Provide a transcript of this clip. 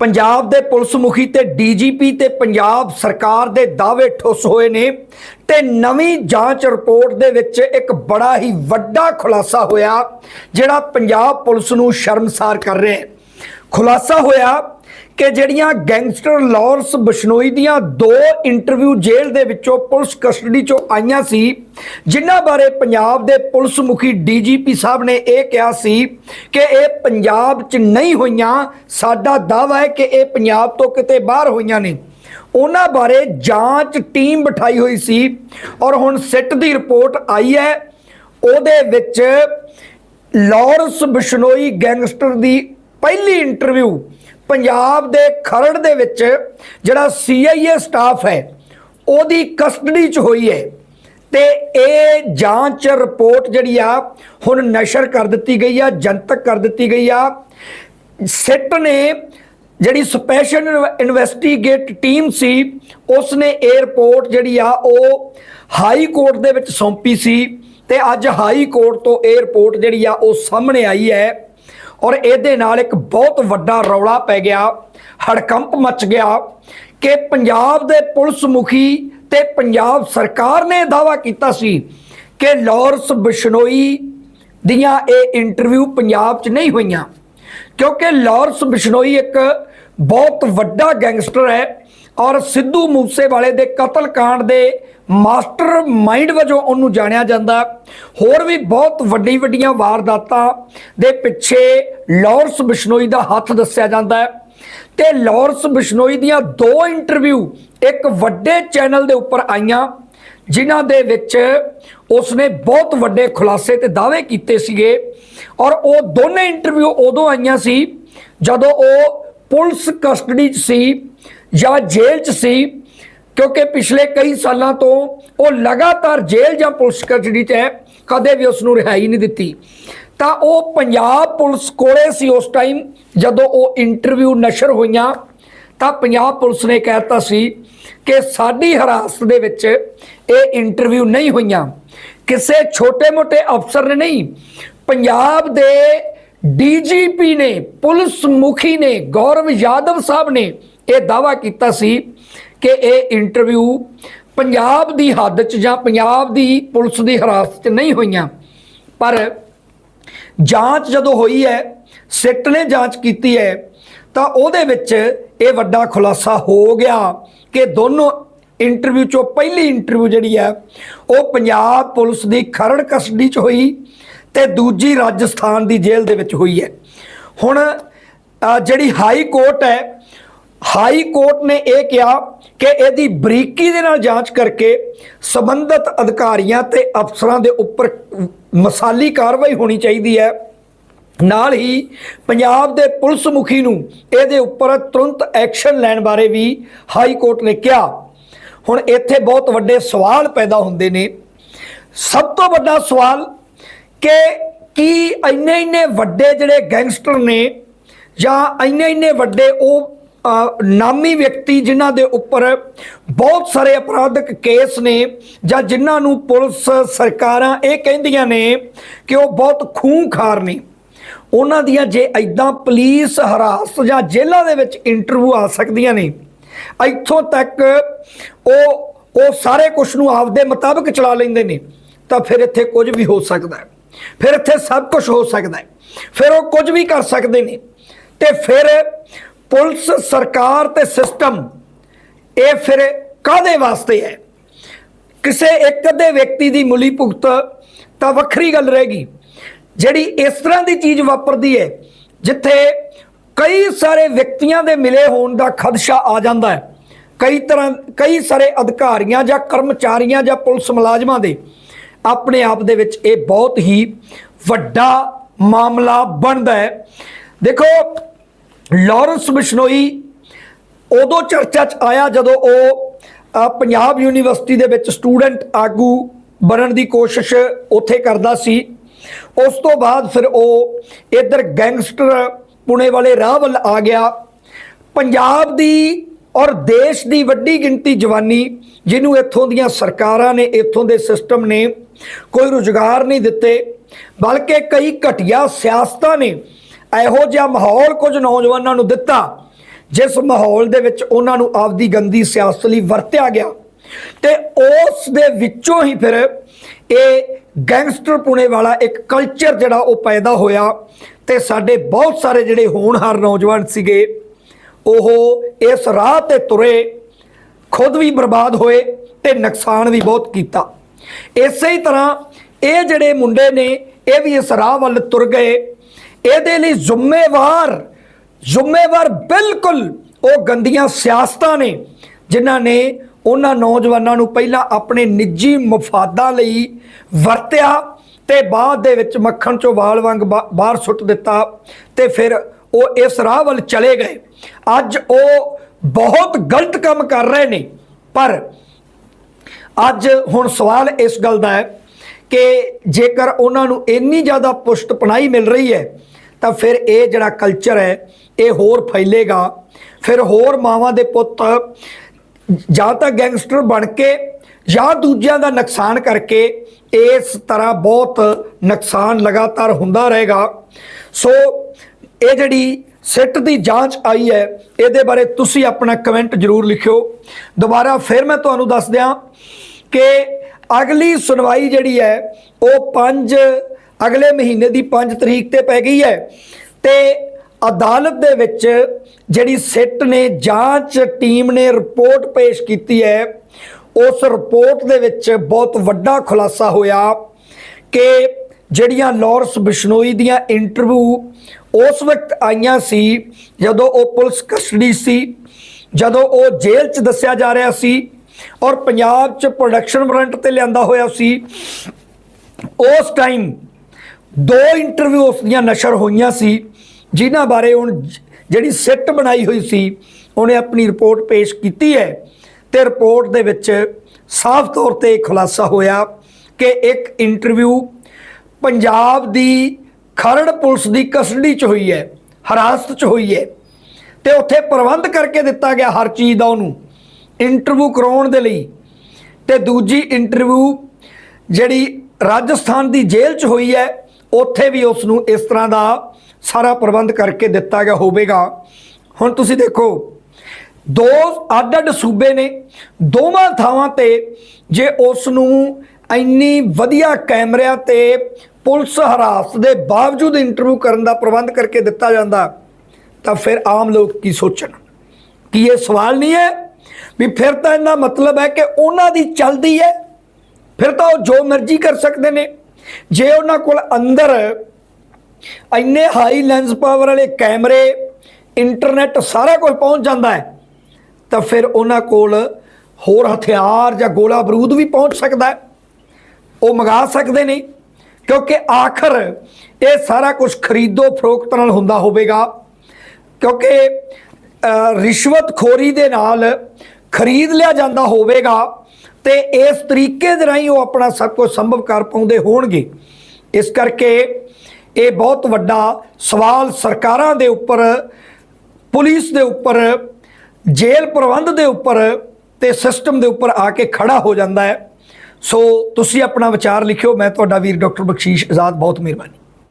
ਪੰਜਾਬ ਦੇ ਪੁਲਿਸ ਮੁਖੀ ਤੇ ਡੀਜੀਪੀ ਤੇ ਪੰਜਾਬ ਸਰਕਾਰ ਦੇ ਦਾਅਵੇ ਠੁੱਸ ਹੋਏ ਨੇ ਤੇ ਨਵੀਂ ਜਾਂਚ ਰਿਪੋਰਟ ਦੇ ਵਿੱਚ ਇੱਕ ਬੜਾ ਹੀ ਵੱਡਾ ਖੁਲਾਸਾ ਹੋਇਆ, ਜਿਹੜਾ ਪੰਜਾਬ ਪੁਲਿਸ ਨੂੰ ਸ਼ਰਮਸਾਰ ਕਰ ਰਿਹਾ ਹੈ। ਖੁਲਾਸਾ ਹੋਇਆ ਕਿ ਜਿਹੜੀਆਂ ਗੈਂਗਸਟਰ ਲਾਰੈਂਸ ਬਸ਼ਨੋਈ ਦੀਆਂ ਦੋ ਇੰਟਰਵਿਊ ਜੇਲ੍ਹ ਦੇ ਵਿੱਚੋਂ ਪੁਲਿਸ ਕਸਟਡੀ ਚੋਂ ਆਈਆਂ ਸੀ, ਜਿਨ੍ਹਾਂ ਬਾਰੇ ਪੰਜਾਬ ਦੇ ਪੁਲਿਸ ਮੁਖੀ ਡੀਜੀਪੀ ਸਾਹਿਬ ਨੇ ਇਹ ਕਿਹਾ ਸੀ ਕਿ ਇਹ ਪੰਜਾਬ 'ਚ ਨਹੀਂ ਹੋਈਆਂ, ਸਾਡਾ ਦਾਅਵਾ ਹੈ ਕਿ ਇਹ ਪੰਜਾਬ ਤੋਂ ਕਿਤੇ ਬਾਹਰ ਹੋਈਆਂ ਨੇ। ਉਹਨਾਂ ਬਾਰੇ ਜਾਂਚ ਟੀਮ ਬਿਠਾਈ ਹੋਈ ਸੀ ਔਰ ਹੁਣ ਸਿੱਟ ਦੀ ਰਿਪੋਰਟ ਆਈ ਹੈ। ਉਹਦੇ ਵਿੱਚ ਲਾਰੈਂਸ ਬਿਸ਼ਨੋਈ ਗੈਂਗਸਟਰ ਦੀ ਪਹਿਲੀ ਇੰਟਰਵਿਊ ਪੰਜਾਬ ਦੇ ਖਰੜ ਦੇ ਵਿੱਚ ਜਿਹੜਾ ਸੀਆਈਏ ਸਟਾਫ ਹੈ, ਉਹਦੀ ਕਸਟਡੀ 'ਚ ਹੋਈ ਹੈ ਤੇ ਇਹ ਜਾਂਚ ਰਿਪੋਰਟ ਜਿਹੜੀ ਆ, ਹੁਣ ਨਸ਼ਰ ਕਰ ਦਿੱਤੀ ਗਈ ਆ, ਜਨਤਕ ਕਰ ਦਿੱਤੀ ਗਈ ਆ। ਸਿੱਟ ਨੇ ਜਿਹੜੀ ਸਪੈਸ਼ਲ ਇਨਵੈਸਟੀਗੇਟ ਟੀਮ ਸੀ ਉਸ ਨੇ ਇਹ ਰਿਪੋਰਟ ਜਿਹੜੀ ਆ, ਉਹ ਹਾਈ ਕੋਰਟ ਦੇ ਵਿੱਚ ਸੌਂਪੀ ਸੀ ਤੇ ਅੱਜ ਹਾਈ ਕੋਰਟ ਤੋਂ ਇਹ ਰਿਪੋਰਟ ਜਿਹੜੀ ਆ, ਉਹ ਸਾਹਮਣੇ ਆਈ ਹੈ। ਔਰ ਇਹਦੇ ਨਾਲ ਇੱਕ ਬਹੁਤ ਵੱਡਾ ਰੌਲਾ ਪੈ ਗਿਆ, ਹੜਕੰਪ ਮਚ ਗਿਆ ਕਿ ਪੰਜਾਬ ਦੇ ਪੁਲਿਸ ਮੁਖੀ ਤੇ ਪੰਜਾਬ ਸਰਕਾਰ ਨੇ ਦਾਵਾ ਕੀਤਾ ਸੀ ਕਿ ਲਾਰੈਂਸ ਬਿਸ਼ਨੋਈ ਦੀਆਂ ਇਹ ਇੰਟਰਵਿਊ ਪੰਜਾਬ 'ਚ ਨਹੀਂ ਹੋਈਆਂ। ਕਿਉਂਕਿ ਲਾਰੈਂਸ ਬਿਸ਼ਨੋਈ ਇੱਕ ਬਹੁਤ ਵੱਡਾ ਗੈਂਗਸਟਰ ਹੈ ਔਰ ਸਿੱਧੂ ਮੂਸੇਵਾਲੇ ਦੇ ਕਤਲकांड ਦੇ ਮਾਸਟਰ ਮਾਈਂਡ ਵਜੋਂ ਉਹਨੂੰ ਜਾਣਿਆ ਜਾਂਦਾ। ਹੋਰ ਵੀ ਬਹੁਤ ਵੱਡੀ ਵੱਡੀਆਂ ਵਾਰਦਾਤਾਂ ਦੇ ਪਿੱਛੇ ਲਾਰੈਂਸ ਬਿਸ਼ਨੋਈ ਦਾ ਹੱਥ ਦੱਸਿਆ ਜਾਂਦਾ ਹੈ। ਤੇ ਲਾਰੈਂਸ ਬਿਸ਼ਨੋਈ ਦੀਆਂ ਦੋ ਇੰਟਰਵਿਊ ਇੱਕ ਵੱਡੇ ਚੈਨਲ ਦੇ ਉੱਪਰ ਆਈਆਂ, ਜਿਨ੍ਹਾਂ ਦੇ ਵਿੱਚ ਉਸਨੇ ਬਹੁਤ ਵੱਡੇ ਖੁਲਾਸੇ ਤੇ ਦਾਅਵੇ ਕੀਤੇ ਸੀਗੇ। ਔਰ ਉਹ ਦੋਨੇ ਇੰਟਰਵਿਊ ਉਦੋਂ ਆਈਆਂ ਸੀ ਜਦੋਂ ਉਹ ਪੁਲਿਸ ਕਸਟਡੀ 'ਚ ਸੀ ਜਾਂ ਜੇਲ੍ਹ 'ਚ ਸੀ, ਕਿਉਂਕਿ ਪਿਛਲੇ ਕਈ ਸਾਲਾਂ ਤੋਂ ਉਹ ਲਗਾਤਾਰ ਜੇਲ੍ਹ ਜਾਂ ਪੁਲਿਸ ਕਸਟਡੀ 'ਚ ਹੈ, ਕਦੇ ਵੀ ਉਸ ਨੂੰ ਰਿਹਾਈ ਨਹੀਂ ਦਿੱਤੀ। ਤਾਂ ਉਹ ਪੰਜਾਬ ਪੁਲਿਸ ਕੋਲੇ ਸੀ ਉਸ ਟਾਈਮ, ਜਦੋਂ ਉਹ ਇੰਟਰਵਿਊ ਨਸ਼ਰ ਹੋਈਆਂ, ਤਾਂ ਪੰਜਾਬ ਪੁਲਿਸ ਨੇ ਕਹਿਤਾ ਸੀ ਕਿ ਸਾਡੀ ਹਿਰਾਸਤ ਦੇ ਵਿੱਚ ਇਹ ਇੰਟਰਵਿਊ ਨਹੀਂ ਹੋਈਆਂ। ਕਿਸੇ ਛੋਟੇ-ਮੋਟੇ ਅਫਸਰ ਨੇ ਨਹੀਂ, ਪੰਜਾਬ ਦੇ ਡੀਜੀਪੀ ਨੇ, ਪੁਲਿਸ ਮੁਖੀ ਨੇ, ਗੌਰਵ ਯਾਦਵ ਸਾਹਿਬ ਨੇ ਇਹ ਦਾਵਾ ਕੀਤਾ ਸੀ ਕਿ ਇਹ ਇੰਟਰਵਿਊ ਪੰਜਾਬ ਦੀ ਹੱਦ 'ਚ ਜਾਂ ਪੰਜਾਬ ਦੀ ਪੁਲਿਸ ਦੀ ਹਿਰਾਸਤ 'ਚ ਨਹੀਂ ਹੋਈਆਂ। ਪਰ ਜਾਂਚ ਜਦੋਂ ਹੋਈ ਹੈ, ਸਿੱਟ ਨੇ ਜਾਂਚ ਕੀਤੀ ਹੈ, ਤਾਂ ਉਹਦੇ ਵਿੱਚ ਇਹ ਵੱਡਾ ਖੁਲਾਸਾ ਹੋ ਗਿਆ ਕਿ ਦੋਨੋਂ ਇੰਟਰਵਿਊ ਚੋਂ ਪਹਿਲੀ ਇੰਟਰਵਿਊ ਜਿਹੜੀ ਹੈ, ਉਹ ਪੰਜਾਬ ਪੁਲਿਸ ਦੀ ਖਰੜ ਕਸਟਡੀ 'ਚ ਹੋਈ ਤੇ ਦੂਜੀ ਰਾਜਸਥਾਨ ਦੀ ਜੇਲ੍ਹ ਦੇ ਵਿੱਚ ਹੋਈ ਹੈ। ਹੁਣ ਜਿਹੜੀ ਹਾਈ ਕੋਰਟ ਹੈ ਹਾਈ ਕੋਰਟ ਨੇ ਇਹ ਕਿਹਾ ਕਿ ਇਹਦੀ ਬਰੀਕੀ ਦੇ ਨਾਲ ਜਾਂਚ ਕਰਕੇ ਸੰਬੰਧਿਤ ਅਧਿਕਾਰੀਆਂ ਤੇ ਅਫਸਰਾਂ ਦੇ ਉੱਪਰ ਮਸਾਲੀ ਕਾਰਵਾਈ ਹੋਣੀ ਚਾਹੀਦੀ ਹੈ। ਨਾਲ ਹੀ ਪੰਜਾਬ ਦੇ ਪੁਲਿਸ ਮੁਖੀ ਨੂੰ ਇਹਦੇ ਉੱਪਰ ਤੁਰੰਤ ਐਕਸ਼ਨ ਲੈਣ ਬਾਰੇ ਵੀ ਹਾਈ ਕੋਰਟ ਨੇ ਕਿਹਾ। ਹੁਣ ਇੱਥੇ ਬਹੁਤ ਵੱਡੇ ਸਵਾਲ ਪੈਦਾ ਹੁੰਦੇ ਨੇ। ਸਭ ਤੋਂ ਵੱਡਾ ਸਵਾਲ ਕਿ ਕੀ ਇੰਨੇ ਇੰਨੇ ਵੱਡੇ ਜਿਹੜੇ ਗੈਂਗਸਟਰ ਨੇ ਜਾਂ ਇੰਨੇ ਇੰਨੇ ਵੱਡੇ ਉਹ ਨਾਮੀ ਵਿਅਕਤੀ ਜਿਨ੍ਹਾਂ ਦੇ ਉੱਪਰ ਬਹੁਤ ਸਾਰੇ ਅਪਰਾਧਿਕ ਕੇਸ ਨੇ ਜਾਂ ਜਿਨ੍ਹਾਂ ਨੂੰ ਪੁਲਿਸ ਸਰਕਾਰਾਂ ਇਹ ਕਹਿੰਦੀਆਂ ਨੇ ਕਿ ਉਹ ਬਹੁਤ ਖੂੰਖਾਰ ਨੇ। ਉਹਨਾਂ ਦੀਆਂ ਜੇ ਐਦਾਂ ਪੁਲਿਸ ਹਰਾਸਤ ਜਾਂ ਜੇਲ੍ਹਾਂ ਦੇ ਵਿੱਚ ਇੰਟਰਵਿਊ ਆ ਸਕਦੀਆਂ ਨੇ। ਇੱਥੋਂ ਤੱਕ ਉਹ ਉਹ ਸਾਰੇ ਕੁਝ ਨੂੰ ਆਪਦੇ ਮੁਤਾਬਕ ਚਲਾ ਲੈਂਦੇ ਨੇ। ਤਾਂ ਫਿਰ ਇੱਥੇ ਕੁਝ ਵੀ ਹੋ ਸਕਦਾ ਹੈ। ਫਿਰ ਇੱਥੇ ਸਭ ਕੁਝ ਹੋ ਸਕਦਾ ਹੈ। ਫਿਰ ਉਹ ਕੁਝ ਵੀ ਕਰ ਸਕਦੇ ਨੇ। ਤੇ ਫਿਰ ਪੁਲਿਸ ਸਰਕਾਰ ਤੇ ਸਿਸਟਮ, ਇਹ ਫਿਰ ਕਾਦੇ ਵਾਸਤੇ ਹੈ? ਕਿਸੇ ਇੱਕ ਅੱਧੇ ਵਿਅਕਤੀ ਦੀ ਮੁਲੀ ਭੁਗਤ ਤਾਂ ਵੱਖਰੀ ਗੱਲ ਰਹੇਗੀ ਜਿਹੜੀ ਇਸ ਤਰ੍ਹਾਂ ਦੀ ਚੀਜ਼ ਵਾਪਰਦੀ ਹੈ, ਜਿੱਥੇ ਕਈ ਸਾਰੇ ਵਿਅਕਤੀਆਂ ਦੇ ਮਿਲੇ ਹੋਣ ਦਾ ਖਦਸ਼ਾ ਆ ਜਾਂਦਾ ਹੈ। ਕਈ ਤਰ੍ਹਾਂ, ਕਈ ਸਾਰੇ ਅਧਿਕਾਰੀਆਂ ਜਾਂ ਕਰਮਚਾਰੀਆਂ ਜਾਂ ਪੁਲਿਸ ਮੁਲਾਜ਼ਮਾਂ ਦੇ ਆਪਣੇ ਆਪ ਦੇ ਵਿੱਚ ਇਹ ਬਹੁਤ ਹੀ ਵੱਡਾ ਮਾਮਲਾ ਬਣਦਾ ਹੈ। ਦੇਖੋ ਲਾਰੈਂਸ ਬਿਸ਼ਨੋਈ ਉਦੋਂ ਚਰਚਾ 'ਚ ਆਇਆ ਜਦੋਂ ਉਹ ਪੰਜਾਬ ਯੂਨੀਵਰਸਿਟੀ ਦੇ ਵਿੱਚ ਸਟੂਡੈਂਟ ਆਗੂ ਬਣਨ ਦੀ ਕੋਸ਼ਿਸ਼ ਉੱਥੇ ਕਰਦਾ ਸੀ। ਉਸ ਤੋਂ ਬਾਅਦ ਫਿਰ ਉਹ ਇਧਰ ਗੈਂਗਸਟਰ ਪੁਣੇ ਵਾਲੇ ਰਾਹ ਵੱਲ ਆ ਗਿਆ। ਪੰਜਾਬ ਦੀ ਔਰ ਦੇਸ਼ ਦੀ ਵੱਡੀ ਗਿਣਤੀ ਜਵਾਨੀ ਜਿਹਨੂੰ ਇੱਥੋਂ ਦੀਆਂ ਸਰਕਾਰਾਂ ਨੇ, ਇੱਥੋਂ ਦੇ ਸਿਸਟਮ ਨੇ ਕੋਈ ਰੁਜ਼ਗਾਰ ਨਹੀਂ ਦਿੱਤੇ, ਬਲਕਿ ਕਈ ਘਟੀਆ ਸਿਆਸਤਾਂ ਨੇ ਇਹੋ ਜਿਹਾ ਮਾਹੌਲ ਕੁਝ ਨੌਜਵਾਨਾਂ ਨੂੰ ਦਿੱਤਾ, ਜਿਸ ਮਾਹੌਲ ਦੇ ਵਿੱਚ ਉਹਨਾਂ ਨੂੰ ਆਪਦੀ ਗੰਦੀ ਸਿਆਸਤ ਲਈ ਵਰਤਿਆ ਗਿਆ। ਤੇ ਉਸ ਦੇ ਵਿੱਚੋਂ ਹੀ ਫਿਰ ਇਹ ਗੈਂਗਸਟਰ ਪੁਣੇ ਵਾਲਾ ਇੱਕ ਕਲਚਰ ਜਿਹੜਾ ਉਹ ਪੈਦਾ ਹੋਇਆ ਤੇ ਸਾਡੇ ਬਹੁਤ ਸਾਰੇ ਜਿਹੜੇ ਹੋਣਹਾਰ ਨੌਜਵਾਨ ਸੀਗੇ, ਉਹ ਇਸ ਰਾਹ ਤੇ ਤੁਰੇ, ਖੁਦ ਵੀ ਬਰਬਾਦ ਹੋਏ ਤੇ ਨੁਕਸਾਨ ਵੀ ਬਹੁਤ ਕੀਤਾ। ਇਸੇ ਹੀ ਤਰ੍ਹਾਂ ਇਹ ਜਿਹੜੇ ਮੁੰਡੇ ਨੇ, ਇਹ ਵੀ ਇਸ ਰਾਹ ਵੱਲ ਤੁਰ ਗਏ। ਇਹਦੇ ਲਈ ਜ਼ਿੰਮੇਵਾਰ ਜ਼ਿੰਮੇਵਾਰ ਬਿਲਕੁਲ ਉਹ ਗੰਦੀਆਂ ਸਿਆਸਤਾਂ ਨੇ, ਜਿਨ੍ਹਾਂ ਨੇ ਉਹਨਾਂ ਨੌਜਵਾਨਾਂ ਨੂੰ ਪਹਿਲਾਂ ਆਪਣੇ ਨਿੱਜੀ ਮਫਾਦਾਂ ਲਈ ਵਰਤਿਆ ਤੇ ਬਾਅਦ ਦੇ ਵਿੱਚ ਮੱਖਣ ਚੋਂ ਵਾਲ ਵਾਂਗ ਬਾਹਰ ਸੁੱਟ ਦਿੱਤਾ ਤੇ ਫਿਰ ਉਹ ਇਸ ਰਾਹ ਵੱਲ ਚਲੇ ਗਏ। ਅੱਜ ਉਹ ਬਹੁਤ ਗਲਤ ਕੰਮ ਕਰ ਰਹੇ ਨੇ, ਪਰ ਅੱਜ ਹੁਣ ਸਵਾਲ ਇਸ ਗੱਲ ਦਾ ਹੈ ਕਿ ਜੇਕਰ ਉਹਨਾਂ ਨੂੰ ਇੰਨੀ ਜ਼ਿਆਦਾ ਪੁਸ਼ਟ ਪਨਾਈ ਮਿਲ ਰਹੀ ਹੈ ਤਾਂ ਫਿਰ ਇਹ ਜਿਹੜਾ ਕਲਚਰ ਹੈ, ਇਹ ਹੋਰ ਫੈਲੇਗਾ। ਫਿਰ ਹੋਰ ਮਾਵਾਂ ਦੇ ਪੁੱਤ ਜਾਂ ਤਾਂ ਗੈਂਗਸਟਰ ਬਣ ਕੇ ਜਾਂ ਦੂਜਿਆਂ ਦਾ ਨੁਕਸਾਨ ਕਰਕੇ ਇਸ ਤਰ੍ਹਾਂ ਬਹੁਤ ਨੁਕਸਾਨ ਲਗਾਤਾਰ ਹੁੰਦਾ ਰਹੇਗਾ। ਸੋ ਇਹ ਜਿਹੜੀ ਸਿੱਟ ਦੀ ਜਾਂਚ ਆਈ ਹੈ, ਇਹਦੇ ਬਾਰੇ ਤੁਸੀਂ ਆਪਣਾ ਕਮੈਂਟ ਜ਼ਰੂਰ ਲਿਖਿਓ। ਦੁਬਾਰਾ ਫਿਰ ਮੈਂ ਤੁਹਾਨੂੰ ਦੱਸ ਦਿਆਂ ਕਿ ਅਗਲੀ ਸੁਣਵਾਈ ਜਿਹੜੀ ਹੈ, ਉਹ 5 ਅਗਲੇ ਮਹੀਨੇ ਦੀ 5 ਤਰੀਕ ਤੇ ਪੈ ਗਈ ਹੈ। ਤੇ ਅਦਾਲਤ ਦੇ ਵਿੱਚ ਜਿਹੜੀ ਸਿੱਟ ਨੇ, ਜਾਂਚ ਟੀਮ ਨੇ ਰਿਪੋਰਟ ਪੇਸ਼ ਕੀਤੀ ਹੈ। ਉਸ ਰਿਪੋਰਟ ਦੇ ਵਿੱਚ ਬਹੁਤ ਵੱਡਾ ਖੁਲਾਸਾ ਹੋਇਆ ਕਿ ਜਿਹੜੀਆਂ ਲਾਰੈਂਸ ਬਿਸ਼ਨੋਈ ਦੀਆਂ ਇੰਟਰਵਿਊ ਉਸ ਵਕਤ ਆਈਆਂ ਸੀ, ਜਦੋਂ ਉਹ ਪੁਲਿਸ ਕਸਟਡੀ ਸੀ, ਜਦੋਂ ਉਹ ਜੇਲ੍ਹ 'ਚ ਦੱਸਿਆ ਜਾ ਰਿਹਾ ਸੀ ਔਰ ਪੰਜਾਬ 'ਚ ਪ੍ਰੋਡਕਸ਼ਨ ਵਾਰੰਟ ਤੇ ਲਿਆਂਦਾ ਹੋਇਆ ਸੀ। ਉਸ ਟਾਈਮ ਦੋ ਇੰਟਰਵਿਊ ਉਸ ਦੀਆਂ ਨਸ਼ਰ ਹੋਈਆਂ ਸੀ, ਜਿਨ੍ਹਾਂ ਬਾਰੇ ਹੁਣ ਜਿਹੜੀ ਸਿੱਟ ਬਣਾਈ ਹੋਈ ਸੀ, ਉਹਨੇ ਆਪਣੀ ਰਿਪੋਰਟ ਪੇਸ਼ ਕੀਤੀ ਹੈ ਤੇ ਰਿਪੋਰਟ ਦੇ ਵਿੱਚ ਸਾਫ਼ ਤੌਰ ਤੇ ਖੁਲਾਸਾ ਹੋਇਆ ਕਿ ਇੱਕ ਇੰਟਰਵਿਊ ਪੰਜਾਬ ਦੀ ਖਰੜ ਪੁਲਿਸ ਦੀ ਕਸਟਡੀ 'ਚ ਹੋਈ ਹੈ, ਹਰਾਸਤ 'ਚ ਹੋਈ ਹੈ ਤੇ ਉੱਥੇ ਪ੍ਰਬੰਧ ਕਰਕੇ ਦਿੱਤਾ ਗਿਆ ਹਰ ਚੀਜ਼ ਦਾ ਉਹਨੂੰ ਇੰਟਰਵਿਊ ਕਰਾਉਣ ਦੇ ਲਈ। ਤੇ ਦੂਜੀ ਇੰਟਰਵਿਊ ਜਿਹੜੀ ਰਾਜਸਥਾਨ ਦੀ ਜੇਲ੍ਹ 'ਚ ਹੋਈ ਹੈ ਉੱਥੇ ਵੀ ਉਸ ਨੂੰ ਇਸ ਤਰ੍ਹਾਂ ਦਾ ਸਾਰਾ ਪ੍ਰਬੰਧ ਕਰਕੇ ਦਿੱਤਾ ਗਿਆ ਹੋਵੇਗਾ। ਹੁਣ ਤੁਸੀਂ ਦੇਖੋ, ਦੋ ਅੱਡ-ਅੱਡ ਸੂਬੇ ਨੇ, ਦੋਵਾਂ ਥਾਵਾਂ ਤੇ ਜੇ ਉਸ ਨੂੰ ਇੰਨੀ ਵਧੀਆ ਕੈਮਰਿਆਂ ਤੇ ਪੁਲਿਸ ਹਰਾਸਤ ਦੇ ਬਾਵਜੂਦ ਇੰਟਰਵਿਊ ਕਰਨ ਦਾ ਪ੍ਰਬੰਧ ਕਰਕੇ ਦਿੱਤਾ ਜਾਂਦਾ, ਤਾਂ ਫਿਰ ਆਮ ਲੋਕ ਕੀ ਸੋਚਣ? ਕੀ ਇਹ ਸਵਾਲ ਨਹੀਂ ਹੈ ਵੀ ਫਿਰ ਤਾਂ ਇਹਦਾ ਮਤਲਬ ਹੈ ਕਿ ਉਹਨਾਂ ਦੀ ਚੱਲਦੀ ਹੈ? ਫਿਰ ਤਾਂ ਉਹ ਜੋ ਮਰਜ਼ੀ ਕਰ ਸਕਦੇ ਨੇ। ਜੇ ਉਹਨਾਂ ਕੋਲ ਅੰਦਰ ਇੰਨੇ ਹਾਈ ਲੈਂਸ ਪਾਵਰ ਵਾਲੇ ਕੈਮਰੇ ਇੰਟਰਨੈਟ ਸਾਰਾ ਕੁਝ ਪਹੁੰਚ ਜਾਂਦਾ ਹੈ, ਤਾਂ ਫਿਰ ਉਹਨਾਂ ਕੋਲ ਹੋਰ ਹਥਿਆਰ ਜਾਂ ਗੋਲਾ ਬਰੂਦ ਵੀ ਪਹੁੰਚ ਸਕਦਾ ਹੈ। ਉਹ ਮੰਗਾ ਸਕਦੇ ਨੇ, ਕਿਉਂਕਿ ਆਖਰ ਇਹ ਸਾਰਾ ਕੁਝ ਖਰੀਦੋ ਫਰੋਖਤ ਨਾਲ ਹੁੰਦਾ ਹੋਵੇਗਾ। ਕਿਉਂਕਿ ਰਿਸ਼ਵਤਖੋਰੀ ਦੇ ਨਾਲ ਖਰੀਦ ਲਿਆ ਜਾਂਦਾ ਹੋਵੇਗਾ। ਤੇ ਇਸ ਤਰੀਕੇ ਦੇ ਰਾਹੀਂ ਉਹ ਆਪਣਾ ਸਭ ਕੁਝ ਸੰਭਵ ਕਰ ਪਾਉਂਦੇ ਹੋਣਗੇ। ਇਸ ਕਰਕੇ ਇਹ ਬਹੁਤ ਵੱਡਾ ਸਵਾਲ ਸਰਕਾਰਾਂ ਦੇ ਉੱਪਰ, ਪੁਲਿਸ ਦੇ ਉੱਪਰ, ਜੇਲ੍ਹ ਪ੍ਰਬੰਧ ਦੇ ਉੱਪਰ ਤੇ ਸਿਸਟਮ ਦੇ ਉੱਪਰ ਆ ਕੇ ਖੜਾ ਹੋ ਜਾਂਦਾ ਹੈ। ਸੋ ਤੁਸੀਂ ਆਪਣਾ ਵਿਚਾਰ ਲਿਖਿਓ। ਮੈਂ ਤੁਹਾਡਾ ਵੀਰ ਡਾਕਟਰ ਬਖਸ਼ੀਸ਼ ਆਜ਼ਾਦ, ਬਹੁਤ ਮਿਹਰਬਾਨੀ।